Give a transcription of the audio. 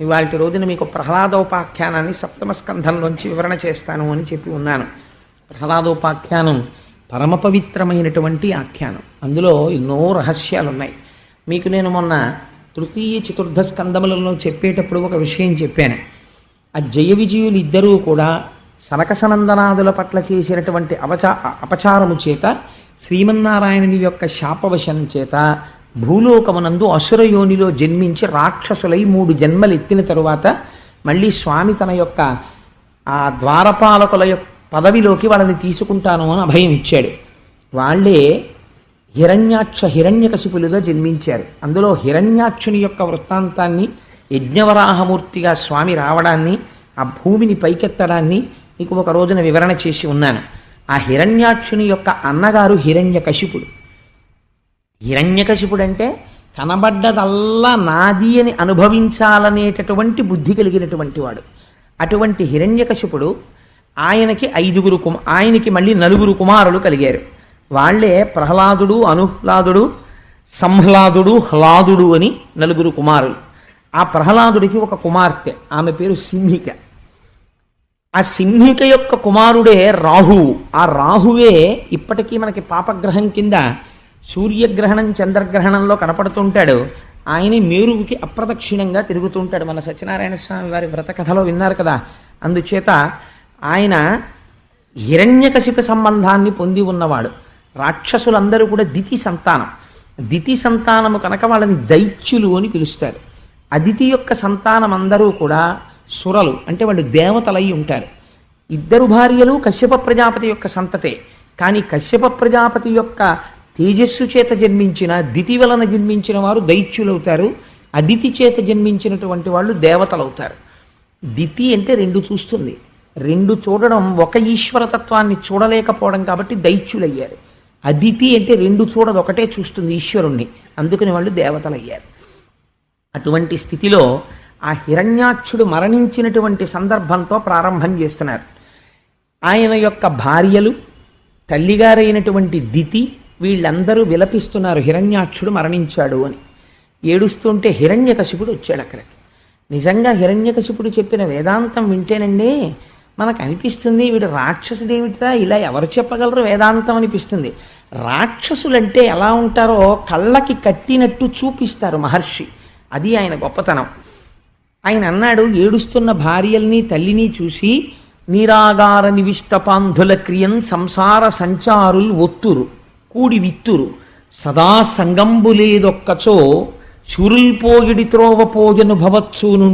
ఇవాళ రోజున మీకు ప్రహ్లాదోపాఖ్యానాన్ని సప్తమ స్కంధంలోంచి వివరణ చేస్తాను అని చెప్పి ఉన్నాను. ప్రహ్లాదోపాఖ్యానం పరమ పవిత్రమైనటువంటి ఆఖ్యానం. అందులో ఎన్నో రహస్యాలు ఉన్నాయి మీకు నేను మొన్న తృతీయ చతుర్థ స్కందములలో చెప్పేటప్పుడు ఒక విషయం చెప్పాను. ఆ జయ విజయులు ఇద్దరూ కూడా సనకసనందనాదుల పట్ల చేసినటువంటి అవచా అపచారము చేత శ్రీమన్నారాయణుని యొక్క శాపవశం చేత భూలోకమునందు అసురయోనిలో జన్మించి రాక్షసులై మూడు జన్మలు ఎత్తిన తరువాత మళ్ళీ స్వామి తన యొక్క ఆ ద్వారపాలకుల యొక్క పదవిలోకి వాళ్ళని తీసుకుంటాను అని అభయం ఇచ్చాడు. వాళ్ళే హిరణ్యాక్ష హిరణ్యకశిపులుగా జన్మించారు. అందులో హిరణ్యాక్షుని యొక్క వృత్తాంతాన్ని యజ్ఞవరాహమూర్తిగా స్వామి రావడాన్ని ఆ భూమిని పైకెత్తడాన్ని మీకు ఒక రోజున వివరణ చేసి ఉన్నాను. ఆ హిరణ్యాక్షుని యొక్క అన్నగారు హిరణ్యకశిపుడు. హిరణ్యకశిపుడంటే కనబడ్డదల్లా నాది అని అనుభవించాలనేటటువంటి బుద్ధి కలిగినటువంటి వాడు. అటువంటి హిరణ్యకశిపుడు ఆయనకి ఐదుగురు కుమ ఆయనకి మళ్ళీ నలుగురు కుమారులు కలిగారు. వాళ్ళే ప్రహ్లాదుడు అనుహ్లాదుడు సంహ్లాదుడు హ్లాదుడు అని నలుగురు కుమారులు. ఆ ప్రహ్లాదుడికి ఒక కుమార్తె ఆమె పేరు సింహిక. ఆ సింహిక యొక్క కుమారుడే రాహువు. ఆ రాహువే ఇప్పటికీ మనకి పాపగ్రహం కింద సూర్యగ్రహణం చంద్రగ్రహణంలో కనపడుతుంటాడు. ఆయన మేరువుకి అప్రదక్షిణంగా తిరుగుతుంటాడు. మన సత్యనారాయణ స్వామి వారి వ్రత కథలో విన్నారు కదా. అందుచేత ఆయన హిరణ్యకశిప సంబంధాన్ని పొంది ఉన్నవాడు. రాక్షసులందరూ కూడా దితి సంతానం. దితి సంతానము కనుక వాళ్ళని దైత్యులు అని పిలుస్తారు. అదితి యొక్క సంతానం అందరూ కూడా సురలు అంటే వాళ్ళు దేవతలై ఉంటారు. ఇద్దరు భార్యలు కశ్యప ప్రజాపతి యొక్క సంతతే. కానీ కశ్యప ప్రజాపతి యొక్క తేజస్సు చేత జన్మించిన దితి వలన జన్మించిన వారు దైత్యులవుతారు. అదితి చేత జన్మించినటువంటి వాళ్ళు దేవతలవుతారు. దితి అంటే రెండు చూస్తుంది. రెండు చూడడం ఒక ఈశ్వరతత్వాన్ని చూడలేకపోవడం కాబట్టి దైత్యులయ్యారు. అదితి అంటే రెండు చూడదు ఒకటే చూస్తుంది ఈశ్వరుణ్ణి. అందుకని వాళ్ళు దేవతలయ్యారు. అటువంటి స్థితిలో ఆ హిరణ్యాక్షుడు మరణించినటువంటి సందర్భంతో ప్రారంభం చేస్తున్నారు. ఆయన యొక్క భార్యలు తల్లిగారైనటువంటి దితి వీళ్ళందరూ విలపిస్తున్నారు. హిరణ్యాక్షుడు మరణించాడు అని. ఏడుస్తుంటే హిరణ్యకశిపుడు వచ్చాడు అక్కడికి. నిజంగా హిరణ్యకశిపుడు చెప్పిన వేదాంతం వింటేనండి మనకు అనిపిస్తుంది వీడు రాక్షసుడేమిటిరా? ఇలా ఎవరు చెప్పగలరు వేదాంతం అనిపిస్తుంది. రాక్షసులంటే ఎలా ఉంటారో కళ్ళకి కట్టినట్టు చూపిస్తారు మహర్షి. అది ఆయన గొప్పతనం. ఆయన అన్నాడు ఏడుస్తున్న భార్యల్ని తల్లిని చూసి నీరాగార నివిష్టపాంధుల క్రియన్ సంసార సంచారుల్ ఒత్తురు. కూడి విత్తురు. సదా సంగంబులేదొక్కచో చురుల్పోగిడి త్రోవ పోజను భవత్సూను